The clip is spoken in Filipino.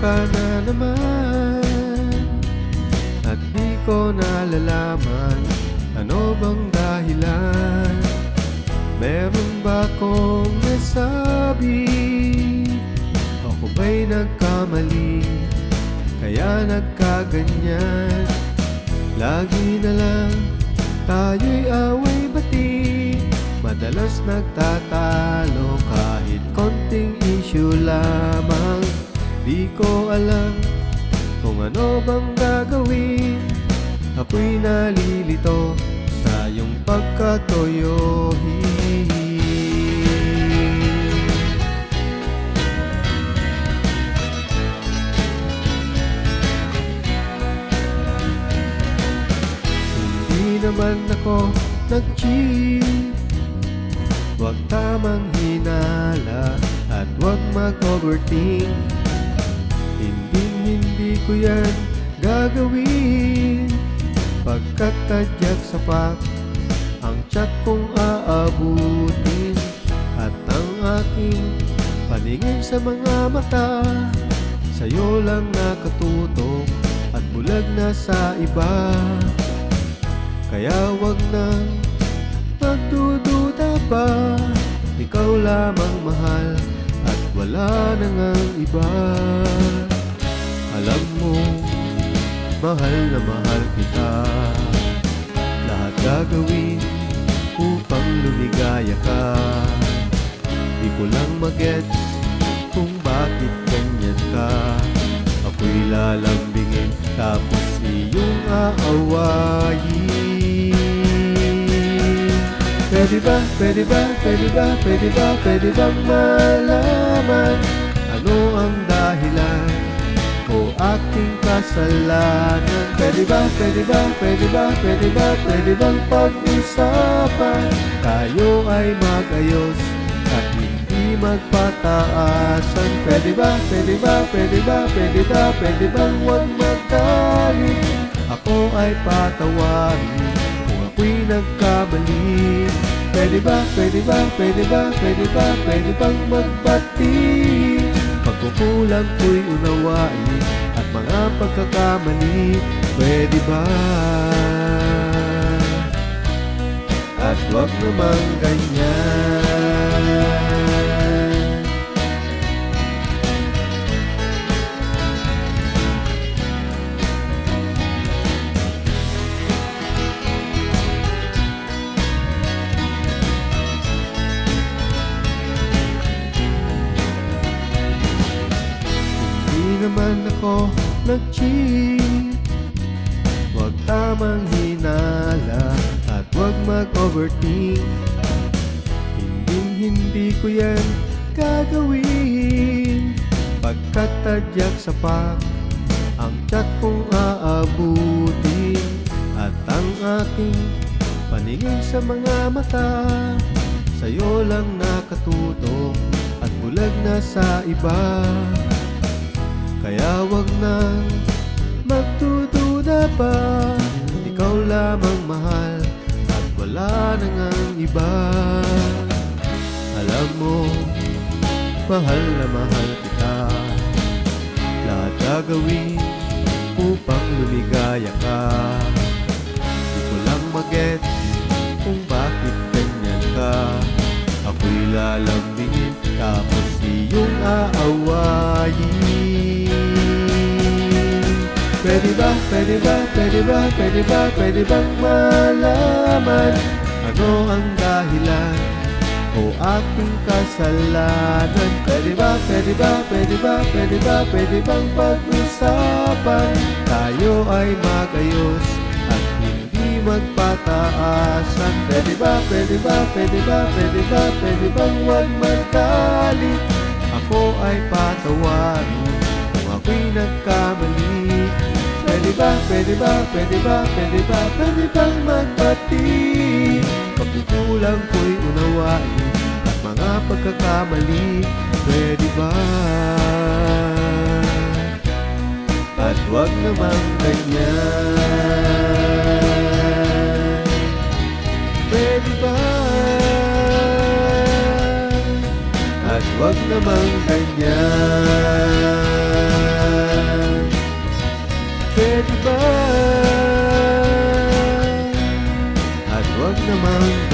ka na naman At di ko nalalaman. Ano bang dahilan? Meron ba akong nasabi? Ako ba'y nagkamali? Kaya nagkaganyan? Lagi na lang tayo'y away bati. Madalas nagtatalo kahit konting issue lamang Di ko alam kung ano bang gagawin. Ako'y nalilito sa iyong pagkatoyohin Hindi naman ako nag-cheat. Huwag tamang hinala at huwag mag-overthink ko yan gagawin. Pagkat tadyak sa pak Ang tsak kong aabutin At ang aking paningin sa mga mata. Sa'yo lang nakatutok At bulag na sa iba. Kaya wag nang magdududa pa. Ikaw lamang mahal At wala na ngang iba Alam mo, mahal na mahal kita. Lahat gagawin upang lumigaya ka. Di ko lang magets kung bakit ganyan ka. Ako'y lalambingin tapos iyong aawayin. Pwede ba, pwede ba, pwede ba, pwede ba, pwede bang malaman? Ano ang dahilan o aking kasalanan Pwede ba, pwede ba, pwede ba, pwede ba, pwede bang pag-usapan Tayo ay magayos at hindi magpataasan Pwede ba, pwede ba, pwede ba, pwede ba, pwede bang huwag magkalit Ako ay patawarin kung ako'y nagkamali Pwede ba, pwede ba, pwede ba, pwede ba, pwede bang magbati Pagkukulang ko'y unawain mga pagkakamali Pwede ba? At wag naman ganyan Hindi naman ako nag-cheat. Huwag tamang hinala At huwag mag-overthink. Hindi hindi ko yan gagawin. Pagkat tadyak sa pak Ang tsak kong aabutin. At ang aking paningin sa mga mata Sa'yo lang nakatutok. At bulag na sa iba kaya wag nang magdududa pa. Ikaw lamang mahal At wala na ngang iba. Alam mo Mahal na mahal kita. Lahat gagawin Upang lumigaya ka. Di ko lang magets Kung bakit ganyan ka. Ako'y lalambingin Tapos iyong aawayin Pwede ba, pwede ba, pwede ba, pwede ba, pwede bang malaman Ano ang dahilan o aking kasalanan Pwede ba, pwede ba, pwede ba, pwede ba, pwede bang pag-usapan Tayo ay magayos at hindi magpataasan Pwede ba, pwede ba, pwede ba, pwede ba, pwede bang huwag magkalit Ako ay patawarin kung ako'y nagkamali Pwede ba, pwede ba, pwede ba, pwede ba, pwede bang magbati Pagkukulang ko'y unawain At mga pagkakamali Pwede ba? At wag namang ganyan. Pwede ba? At wag namang ganyan ba? At wag namang